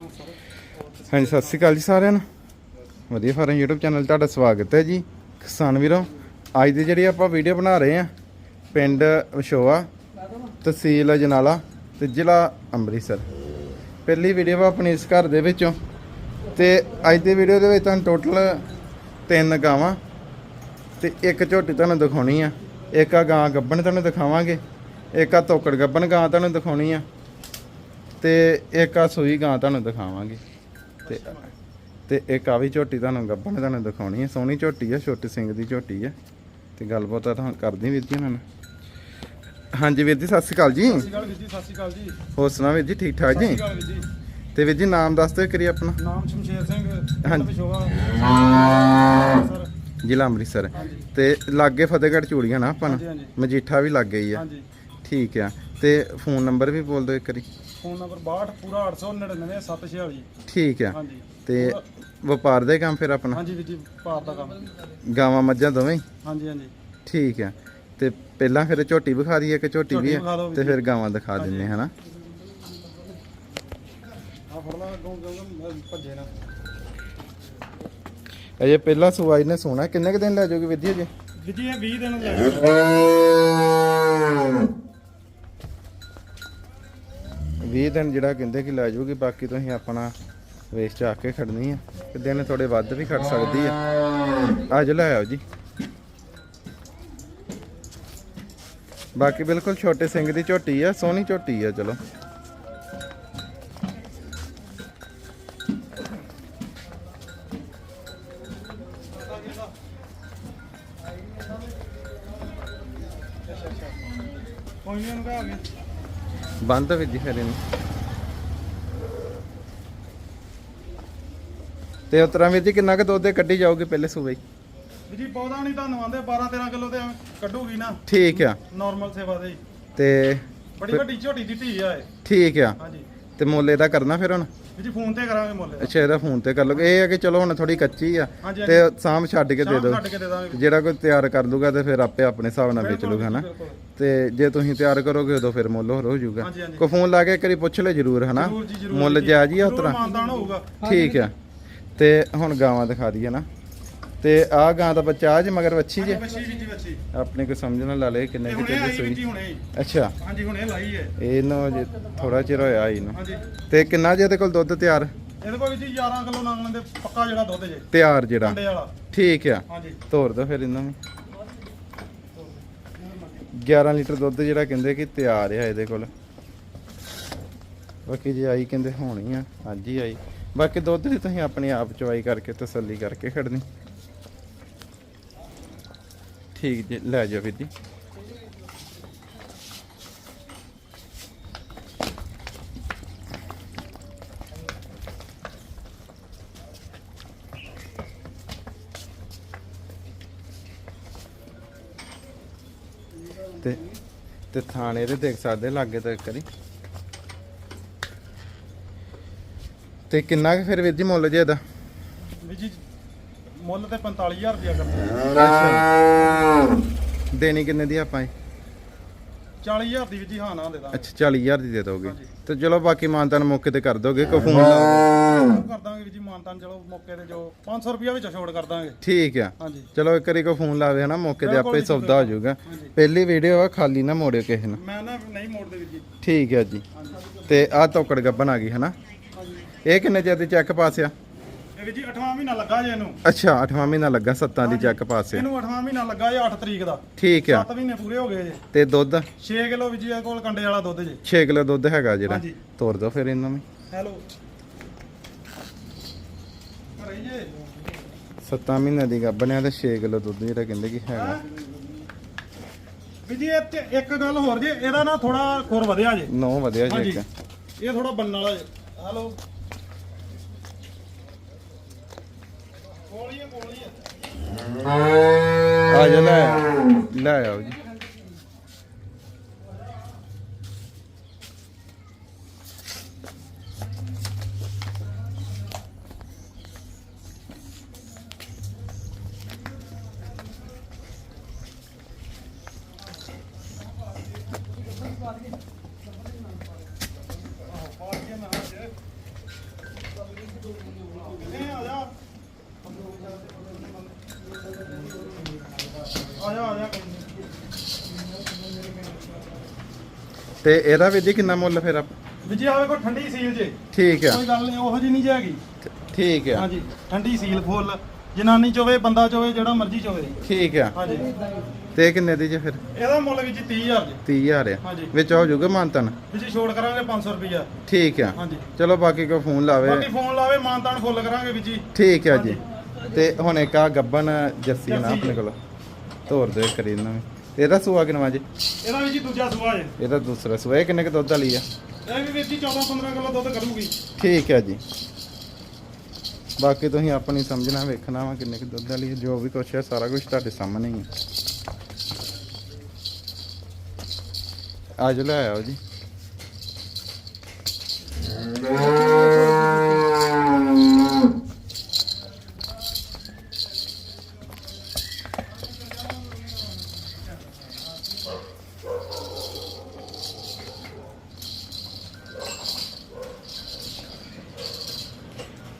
ਹਾਂਜੀ, ਸਤਿ ਸ਼੍ਰੀ ਅਕਾਲ ਜੀ ਸਾਰਿਆਂ ਨੂੰ। ਵਧੀਆ ਫਾਰਮ YouTube ਚੈਨਲ ਤੁਹਾਡਾ ਸਵਾਗਤ ਹੈ ਜੀ। ਕਿਸਾਨ ਵੀਰੋ, ਅੱਜ ਦੀ ਜਿਹੜੀ ਆਪਾਂ ਵੀਡੀਓ ਬਣਾ ਰਹੇ ਆ ਪਿੰਡ ਵਿਸ਼ੋਆ ਤਹਿਸੀਲ ਅਜਨਾਲਾ ਤੇ ਜ਼ਿਲ੍ਹਾ ਅੰਮ੍ਰਿਤਸਰ। ਪਹਿਲੀ ਵੀਡੀਓ ਵਾ ਆਪਣੀ ਇਸ ਘਰ ਦੇ ਵਿੱਚੋਂ ਤੇ ਅੱਜ ਦੀ ਵੀਡੀਓ ਦੇ ਵਿੱਚ ਤੁਹਾਨੂੰ ਟੋਟਲ ਤਿੰਨ ਗਾਵਾਂ ਤੇ ਇੱਕ ਝੋਟੀ ਤੁਹਾਨੂੰ ਦਿਖਾਉਣੀ ਆ। ਇੱਕ ਆ ਗਾਂ ਗੱਬਣ ਤੁਹਾਨੂੰ ਦਿਖਾਵਾਂਗੇ, ਇੱਕ ਆ ਤੋਕੜ ਗੱਬਣ ਗਾਂ ਤੁਹਾਨੂੰ ਦਿਖਾਉਣੀ ਆ। ਤੇ ਇੱਕ ਆ ਸੂਈ ਗਾਂ ਤੁਹਾਨੂੰ ਦਿਖਾਵਾਂਗੇ। ਤੇ ਤੇ ਇੱਕ ਆ ਵੀ ਝੋਟੀ ਤੁਹਾਨੂੰ ਗੱਬਣ ਤੁਹਾਨੂੰ ਦਿਖਾਉਣੀ ਹੈ ਸੋਹਣੀ ਝੋਟੀ ਆ ਛੋਟੇ ਸਿੰਘ ਦੀ ਝੋਟੀ ਆ। ਤੇ ਗੱਲਬਾਤ ਤੁਹਾਨੂੰ ਕਰਦੀ ਵੀਰ ਜੀ ਉਹਨਾਂ ਨਾਲ। ਹਾਂਜੀ ਵੀਰ ਜੀ ਸਤਿ ਸ਼੍ਰੀ ਅਕਾਲ ਜੀ। ਸਤਿ ਸ਼੍ਰੀ ਅਕਾਲ ਵੀਰ ਜੀ ਸਤਿ ਸ਼੍ਰੀ ਅਕਾਲ ਜੀ। ਹੋਰ ਸੁਣਾ ਵੀਰ ਜੀ ਠੀਕ ਠਾਕ ਜੀ? ਤੇ ਵੀਰ ਜੀ ਨਾਮ ਦੱਸ ਦਿਓ ਕਰੀ ਆਪਣਾ। ਨਾਮ ਸ਼ਮਸ਼ੇਰ ਸਿੰਘ ਹਾਂਜੀ। ਜ਼ਿਲ੍ਹਾ ਅੰਮ੍ਰਿਤਸਰ। ਤੇ ਲਾਗੇ ਫਤਿਹਗੜ੍ਹ ਚੂੜੀਆਂ ਨਾ ਆਪਾਂ ਨੂੰ। ਮਜੀਠਾ ਵੀ ਲੱਗ ਗਈ ਆ। ਠੀਕ ਆ। ਤੇ ਫੋਨ ਨੰਬਰ ਵੀ ਬੋਲ ਦਿਓ ਇੱਕ ਵਾਰੀ। ਫੋਨ ਨੰਬਰ 62 ਪੂਰਾ 899 746 ਠੀਕ ਆ। ਹਾਂਜੀ। ਤੇ ਵਪਾਰ ਦਾ ਹੀ ਕੰਮ ਫਿਰ ਆਪਣਾ? ਹਾਂਜੀ ਵੀਰ ਜੀ ਭਾਰ ਦਾ ਕੰਮ। ਗਾਵਾਂ ਮੱਝਾਂ ਦੋਵੇਂ? ਹੀ? ਹਾਂਜੀ ਹਾਂਜੀ। ਠੀਕ ਆ। ਤੇ ਪਹਿਲਾਂ ਫਿਰ ਝੋਟੀ ਵਿਖਾ ਦਈਏ ਕਿ ਝੋਟੀ ਵੀ ਝੋਟੀ ਆ ਵਿਖਾ ਦਿਓ ਤੇ ਫਿਰ ਗਾਵਾਂ ਦਿਖਾ ਦਿੰਨੇ ਹਨਾ? ਆ ਫੜ ਲਾ ਅੱਗੋਂ ਕਿਉਂ ਭੱਜੇ ਨਾ। ਅਜੇ ਪਹਿਲਾ ਸਵਾਈ ਨੇ ਸੋਣਾ ਕਿੰਨੇ ਕੁ ਦਿਨ ਲੈ ਜਾਓਗੇ ਵਿਧੀ ਜੀ ਵੀਰ ਜੀ ਇਹ 20 ਦਿਨ ਲੈ ਦਿਨ ਜਿਹੜਾ ਕਹਿੰਦੇ ਕਿ ਲੈ ਜਾਓਗੇ ਬਾਕੀ ਤੁਸੀਂ ਆਪਣਾ ਵੇਸ ਚ ਆ ਕੇ ਖੜਨੀ ਆ। ਤੇ ਦਿਨ ਥੋੜੇ ਵੱਧ ਵੀ ਖੜ ਸਕਦੀ ਆ। ਅੱਜ ਲੈ ਆਓ ਜੀ। ਬਾਕੀ ਬਿਲਕੁਲ ਛੋਟੇ ਸਿੰਘ ਦੀ ਝੋਟੀ ਆ ਸੋਹਣੀ ਝੋਟੀ ਆ ਚਲੋ। ਬੰਦ ਵੀ ਜੀ ਫਿਰ ਇਹਨੂੰ ਤੇ ਉਤਰਾ ਵੀਰ ਜੀ ਕਿੰਨਾ ਕੁ ਦੁੱਧ ਦੇ ਕੱਢੀ ਜਾਓਗੇ ਪਹਿਲੇ ਸੂਬੇ ਹੀ? ਜੀ ਪੌਦਾ ਨਹੀਂ ਤੁਹਾਨੂੰ ਆਂਦੇ 12 13 ਕਿਲੋ ਤੇ ਐਵੇਂ ਕੱਢੂਗੀ ਨਾ। ਠੀਕ ਆ। ਨਾਰਮਲ ਸੇਵਾ ਦੇ ਹੀ। ਤੇ ਬੜੀ ਵੱਡੀ ਝੋਟੀ ਦੀ ਧੀ ਆ ਇਹ। ਠੀਕ ਆ। ਹਾਂਜੀ। ਤੇ ਮੁੱਲ ਇਹਦਾ ਕਰਨਾ ਫਿਰ ਹੁਣ? ਜੀ ਫੋਨ ਤੇ ਕਰਾਂਗੇ ਮੁੱਲ ਅੱਛਾ ਇਹਦਾ ਫੋਨ ਤੇ ਕਰ ਲੋਗੇ ਇਹ ਹੈ ਕਿ ਚਲੋ ਹੁਣ ਥੋੜੀ ਕੱਚੀ ਆ। ਹਾਂਜੀ ਤੇ ਸਾਮ ਛੱਡ ਕੇ ਦੇ ਸ਼ਾਮ ਦਿਓ। ਕੱਢ ਕੇ ਦੇ ਦਾਂਗੇ। ਜਿਹੜਾ ਕੋਈ ਤਿਆਰ ਕਰ ਲੂਗਾ ਤੇ ਫਿਰ ਆਪੇ ਆਪਣੇ ਹਿਸਾਬ ਨਾਲ ਵੇਚ ਲੂਗਾ ਹਨਾ? ਬਿਲਕੁਲ। ਤੇ ਜੇ ਤੁਸੀਂ ਤਿਆਰ ਕਰੋਗੇ ਉਦੋਂ ਫਿਰ ਮੁੱਲ ਹੋਰ ਹੋ ਜਾਊਗਾ। ਹਾਂਜੀ, ਹਾਂਜੀ। ਕੋਈ ਫੋਨ ਲਾ ਕੇ ਇੱਕ ਵਾਰੀ ਪੁੱਛ ਲੈ ਜਰੂਰ ਹਨਾ? ਜ਼ਰੂਰ ਜੀ ਜ਼ਰੂਰ ਮੁੱਲ ਜੀ। ਜਾਇਜ਼ ਹੀ ਆ ਜ਼ਰੂਰ ਉਤਰਾ ਮਾਨਦਾਨ ਹੋਊਗਾ। ਠੀਕ ਆ। ਤੇ ਹੁਣ ਗਾਵਾਂ ਦਿਖਾ ਦਈਏ ਨਾ। ਤੇ ਆਹ ਗਾਂ ਦਾ ਬੱਚਾ ਆ ਜੇ ਮਗਰ ਵੱਛੀ ਜੇ? ਬੱਚੀ ਵੀ ਜੀ ਬੱਚੀ ਆਪਣੇ ਕੋ ਸਮਝਣਾ ਲਾ ਲੇ ਕਿੰਨੇ ਕਿ ਚੱਲੀ ਆਈ ਸੂਈ। ਅੱਛਾ। ਹਾਂਜੀ ਹੁਣੇ ਲਾਈ ਹੈ। ਇਹਨੂੰ ਜੇ ਥੋੜਾ ਚਿਰ ਹੋਇਆ ਇਹਨੂੰ। ਹਾਂਜੀ। ਤੇ ਕਿੰਨਾ ਜੇ ਇਹਦੇ ਕੋਲ ਦੁੱਧ ਤਿਆਰ? ਇਹਦੇ ਕੋਲ ਜੀ 11 ਕਿਲੋ ਨਾਂਗਣ ਦੇ ਪੱਕਾ ਜਿਹੜਾ ਦੁੱਧ ਜੇ। ਤਿਆਰ ਜਿਹੜਾ। ਅੰਡੇ ਵਾਲਾ। ਠੀਕ ਆ। ਹਾਂਜੀ। ਤੋਰ ਦੋ ਫਿਰ ਇਹਨਾਂ ਨੂੰ 11 ਲੀਟਰ ਦੁੱਧ ਜਿਹੜਾ ਕਹਿੰਦੇ ਕਿ ਤਿਆਰ ਆ ਇਹਦੇ ਕੋਲ। ਬਾਕੀ ਜੇ ਆਈ ਕਹਿੰਦੇ ਹੋਣੀ ਆ ਅੱਜ ਹੀ ਆਈ। ਬਾਕੀ ਦੁੱਧ ਦੀ ਤੁਸੀਂ ਆਪਣੇ ਆਪ ਚਵਾਈ ਕਰਕੇ ਤਸੱਲੀ ਕਰਕੇ ਖੜਨੀ। ਠੀਕ ਜੀ, ਲੈ ਜਾਓ ਵੀਰ ਜੀ। ਤੇ ਤੇ ਥਾਣੇ ਦੇ ਦੇਖ ਸਕਦੇ, ਲਾਗੇ ਤੱਕ ਕਰੀ ਤੇ ਕਿੰਨਾ ਕੁ ਫਿਰ ਵੀਰ ਜੀ ਮੁੱਲ ਜੇ ਇਹਦਾ? ਵੀ ਜੀ ਮੁੱਲ ਤੇ 45000 ਰੁਪਇਆ ਕਰਦੇ ਦੇਣੀ ਕਿੰਨੇ ਦੀ ਆਪਾਂ ਇਹ? 40000 ਦੀ ਵੀ ਜੀ ਹਾਂ ਨਾ ਦੇ ਦਾਂਗੇ। ਅੱਛਾ 40000 ਦੀ ਦੇ ਦੋਗੇ। ਤੇ ਚਲੋ ਬਾਕੀ ਮਾਨਤਾਨ ਮੌਕੇ ਤੇ ਕਰ ਦੋਗੇ ਕੋ ਫੋਨ ਲਾ ਕਰ ਦਾਂਗੇ ਵੀ ਜੀ ਮਾਨਤਾਨ ਚਲੋ ਮੌਕੇ ਤੇ ਜੋ 500 ਰੁਪਇਆ ਵਿੱਚ ਛੋੜ ਕਰ ਦਾਂਗੇ। ਠੀਕ ਆ। ਹਾਂਜੀ। ਚਲੋ ਇੱਕ ਵਾਰੀ ਕੋ ਫੋਨ ਲਾਵੇ ਹਨਾ ਮੌਕੇ ਤੇ ਆਪੇ ਸੌਦਾ ਹੋ ਜਾਊਗਾ। ਪਹਿਲੀ ਵੀਡੀਓ ਆ ਖਾਲੀ ਨਾ ਮੋੜਿਓ ਕਿਸੇ ਨੂੰ ਮੈਂ ਨਾ ਨਹੀਂ ਮੋੜਦੇ ਵੀ ਜੀ। ਠੀਕ ਆ ਜੀ। ਤੇ ਆਹ ਤੋਕੜ ਗੱਬਨ ਆ ਗਈ ਹਨਾ। ਇਹ ਕਿੰਨੇ ਚਿਰ ਦੀ ਚੈੱਕ ਪਾਸ ਆ? ਇਹ ਵੀ ਜੀ 8ਵਾਂ ਮਹੀਨਾ ਲੱਗਾ ਜੇ ਇਹਨੂੰ। ਅੱਛਾ 8ਵਾਂ ਮਹੀਨਾ ਲੱਗਾ 7 ਦੀ ਚੈੱਕ ਪਾਸ ਆ। ਇਹਨੂੰ 8ਵਾਂ ਮਹੀਨਾ ਲੱਗਾ ਜੇ 8 ਤਰੀਕ ਦਾ। ਠੀਕ ਆ। 7 ਮਹੀਨੇ ਪੂਰੇ ਹੋ ਗਏ ਜੇ। ਤੇ ਦੁੱਧ? 6 ਕਿਲੋ ਵੀ ਜੀ ਇਹਦੇ ਕੋਲ ਕੰਡੇ ਵਾਲਾ ਦੁੱਧ ਜੇ। 6 ਕਿਲੋ ਦੁੱਧ ਹੈਗਾ ਜਿਹੜਾ। ਤੋਰ ਦੋ ਫਿਰ ਇਹਨਾਂ ਨੂੰ ਹੈਲੋ। ਘਰੇ ਜੇ। 7 ਮਹੀਨੇ ਦੀ ਗੱਬਨ ਆ ਤੇ 6 ਕਿਲੋ ਦੁੱਧ ਜਿਹੜਾ ਕਹਿੰਦੇ ਕਿ ਹੈਗਾ। ਵੀ ਜੀ ਇਹ ਇੱਕ ਗੱਲ ਹੋਰ ਜੇ ਇਹਦਾ ਨਾ ਥੋੜਾ ਖੁਰ ਵਧਿਆ ਜੇ। ਨੌ ਵਧਿਆ ਜੀ ਹਾਂਜੀ। ਇੱਕ। ਇਹ ਥੋੜਾ ਬੰਨਣ ਵਾਲਾ ਜੇ। ਹੈਲੋ। ਆ ਜਾ ਲੈ ਲੈ ਆਓ ਜੀ Yeah. ਤੇ ਇਹਦਾ ਵੀ ਜੀ ਕਿੰਨਾ ਮੁੱਲ ਫਿਰ ਆਪ- ਵੀ ਜੀ ਆ ਵੇਖੋ ਠੰਡੀ ਸੀਲ ਜੇ। ਠੀਕ ਆ। ਕੋਈ ਗੱਲ ਨਹੀਂ ਉਹੋ ਜੀ ਨਹੀਂ ਜਾਗੀ ਠੀਕ ਆ। ਹਾਂਜੀ ਠੰਡੀ ਸੀਲ ਫੁੱਲ। ਜਨਾਨੀ ਚੋਵੇ ਬੰਦਾ ਚੋਵੇ ਜਿਹੜਾ ਮਰਜ਼ੀ ਚੋਵੇ। ਠੀਕ ਆ। ਹਾਂਜੀ। ਤੇ ਕਿੰਨੇ ਦੀ ਜੇ ਫਿਰ? ਇਹਦਾ ਮੁੱਲ ਵੀ ਜੀ 30000 ਜੀ। 30000 ਆ। ਹਾਂਜੀ। ਵਿੱਚ ਹੋ ਜਾਊਗਾ ਮਾਨਤਨ? ਵੀ ਜੀ ਛੋੜ ਕਰਾਂਗੇ 500 ਰੁਪਈਆ। ਠੀਕ ਆ। ਹਾਂਜੀ। ਚਲੋ ਬਾਕੀ ਕੋ ਫੋਨ ਲਾਵੇ। ਬਾਕੀ ਫੋਨ ਲਾਵੇ ਮਾਨਤਾਨ ਫੁੱਲ ਕਰਾਂਗੇ ਵੀ ਜੀ। ਠੀਕ ਆ ਜੀ। ਤੇ ਹੁਣ ਇੱਕ ਆ ਗੱਬਨ ਜੱਸੀ ਨਾ। ਆਪਣੇ ਕੋਲ। ਤੋਰ ਦੇ ਕਰੀ ਇਹਨਾਂ ਵੀ ਇਹਦਾ ਸੂਆ ਕਿੰਨਾ ਜੀ? ਇਹਦਾ ਵੀ ਜੀ ਦੂਜਾ ਸੁਭਾਅ ਜੇ। ਇਹਦਾ ਦੂਸਰਾ ਸੂਆ ਇਹ ਕਿੰਨੇ ਕੁ ਦੁੱਧ ਵਾਲੀ ਆ? ਇਹ ਵੀ ਜੀ 14 15 ਕਿਲੋ ਦੁੱਧ ਕਰੂਗੀ ਠੀਕ ਹੈ ਜੀ। ਬਾਕੀ ਤੁਸੀਂ ਆਪਣੀ ਸਮਝਣਾ ਵੇਖਣਾ ਵਾ ਕਿੰਨੇ ਕੁ ਦੁੱਧ ਵਾਲੀ ਹੈ, ਜੋ ਵੀ ਕੁਛ ਹੈ ਸਾਰਾ ਕੁਝ ਤੁਹਾਡੇ ਸਾਹਮਣੇ ਹੀ ਹੈ ਅੱਜ ਲੈ ਆਓ ਜੀ।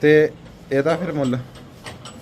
ਤੇ ਇਹਦਾ ਫਿਰ ਮੁੱਲ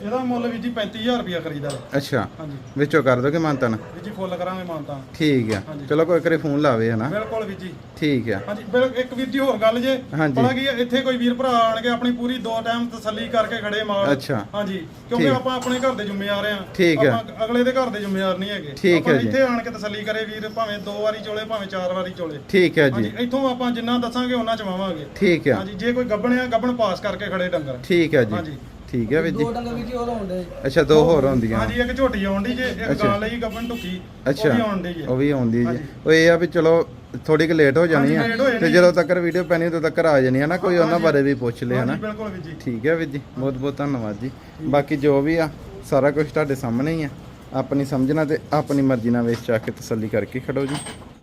ਇਹਦਾ ਮੁੱਲ ਵੀ ਜੀ 35000 ਰੁਪਇਆ ਖਰੀਦਾ ਹੈ। ਅੱਛਾ। ਹਾਂਜੀ। ਵਿੱਚੋਂ ਕਰ ਦੋਗੇ ਮਾਨਤਨ? ਵੀ ਜੀ ਫੁੱਲ ਕਰਾਂਗੇ ਮਾਨਤਾਨ। ਠੀਕ ਆ। ਹਾਂਜੀ। ਚਲੋ ਕੋਈ ਕਰੇ ਫੋਨ ਲਾਵੇ ਹਨਾ। ਬਿਲਕੁਲ ਵੀ ਜੀ। ਠੀਕ ਆ। ਹਾਂਜੀ ਬਿਲ ਇੱਕ ਵੀਰ ਜੀ ਹੋਰ ਗੱਲ ਜੇ। ਹਾਂਜੀ। ਪਤਾ ਕੀ ਹੈ, ਇੱਥੇ ਕੋਈ ਵੀਰ ਭਰਾ ਆਣ ਕੇ ਆਪਣੀ ਪੂਰੀ ਦੋ ਟਾਈਮ ਤਸੱਲੀ ਕਰਕੇ ਖੜੇ ਮਾਲ। ਅੱਛਾ। ਹਾਂਜੀ ਕਿਉਂਕਿ ਠੀਕ। ਆਪਾਂ ਆਪਣੇ ਘਰ ਦੇ ਜ਼ਿੰਮੇਵਾਰ ਆ। ਠੀਕ ਹੈ। ਆਪਾਂ ਅਗਲੇ ਦੇ ਘਰ ਦੇ ਜ਼ਿੰਮੇਵਾਰ ਨਹੀਂ ਹੈਗੇ। ਠੀਕ ਹੈ ਆਪਾਂ ਜੀ। ਇੱਥੇ ਆਣ ਕੇ ਤਸੱਲੀ ਕਰੇ ਵੀਰ ਭਾਵੇਂ ਦੋ ਵਾਰੀ ਚੋਲੇ ਭਾਵੇਂ ਚਾਰ ਵਾਰੀ ਚੋਲੇ। ਠੀਕ ਹੈ ਹਾਂਜੀ ਜੀ ਇੱਥੋਂ ਆਪਾਂ ਜਿੰਨਾ ਦੱਸਾਂਗੇ ਉਹਨਾਂ ਚਵਾਵਾਂਗੇ। ਠੀਕ ਆ। ਹਾਂਜੀ ਜੇ ਕੋਈ ਗੱਬਣ ਆ ਗੱਬਣ ਪਾਸ ਕਰਕੇ ਖੜੇ ਡੰਗਰ। ਠੀਕ ਹੈ ਜੀ। ਹਾਂਜੀ। ਠੀਕ ਹੈ ਵੀਰ ਜੀ। ਦੋ ਡੰਗਰ ਵੀ ਕੀ ਹੋਰ ਹੁੰਦੇ ਅੱਛਾ ਦੋ ਹੋਰ ਹੁੰਦੀਆਂ ਹਾਂਜੀ ਇੱਕ ਝੋਟੀ ਆਉਂਦੀ ਜੇ ਇੱਕ ਅੱਛਾ। ਗਾਂ ਲਈ ਗੱਬਣ ਢੁੱਕੀ ਅੱਛਾ ਉਹ ਵੀ ਆਉਂਦੀ ਜੇ। ਉਹ ਵੀ ਆਉਂਦੀ ਜੀ। ਹਾਂਜੀ। ਉਹ ਇਹ ਆ ਵੀ ਚਲੋ ਥੋੜੀ ਕੁ ਲੇਟ ਹੋ ਜਾਣੀ ਆ। ਹਾਂਜੀ, late ਹੋ ਜਾਣੀ ਤੇ। ਜਦੋਂ ਤੱਕ ਵੀਡੀਓ ਪੈਣੀ ਉਦੋਂ ਤੱਕ ਆ ਜਾਣੀ ਹੈ ਨਾ ਕੋਈ ਉਹਨਾਂ। ਬਾਰੇ ਵੀ ਪੁੱਛ ਲੈ ਹਾਂਜੀ ਹਨਾ ਬਿਲਕੁਲ ਵੀਰ ਜੀ। ਠੀਕ ਹੈ ਵੀਰ ਜੀ ਬਹੁਤ ਬਹੁਤ ਧੰਨਵਾਦ ਜੀ। ਬਾਕੀ ਜੋ ਵੀ ਆ ਸਾਰਾ ਕੁਝ ਤੁਹਾਡੇ ਸਾਹਮਣੇ ਹੀ ਆ। ਆਪਣੀ ਸਮਝਣਾ ਤੇ ਆਪਣੀ ਮਰਜ਼ੀ ਨਾਲ ਵੇਚ ਚਾ ਕੇ ਤਸੱਲੀ ਕਰਕੇ ਖੜੋ ਜੀ।